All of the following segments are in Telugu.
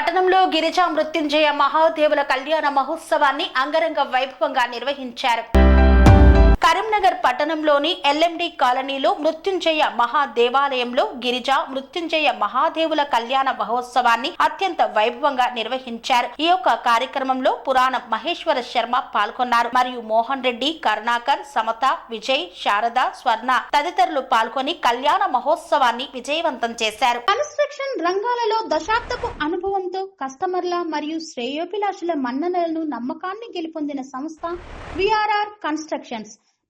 పట్టణంలో గిరిజా మృత్యుంజయ మహాదేవుల కళ్యాణ మహోత్సవాన్ని అంగరంగ వైభవంగా నిర్వహించారు. కరీంనగర్ పట్టణంలోని ఎల్ఎండి కాలనీలో మృత్యుంజయ మహాదేవాలయంలో గిరిజ మృత్యుంజయ మహాదేవుల కళ్యాణ మహోత్సవాన్ని అత్యంత వైభవంగా నిర్వహించారు. ఈ యొక్క కార్యక్రమంలో పురాణ మహేశ్వర శర్మ పాల్గొన్నారు. మరియు మోహన్ రెడ్డి కరుణాకర్ సమత విజయ్ శారద స్వర్ణ తదితరులు పాల్గొని కళ్యాణ మహోత్సవాన్ని విజయవంతం చేశారు. కన్స్ట్రక్షన్ రంగాలలో దశాబ్దపు అనుభవంతో కస్టమర్ల మరియు శ్రేయోభిలాషుల మన్ననలను నమ్మకాన్ని గెలుపొందిన సంస్థ VRR constructions.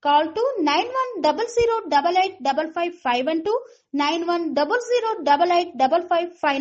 Call to 91008855 and five.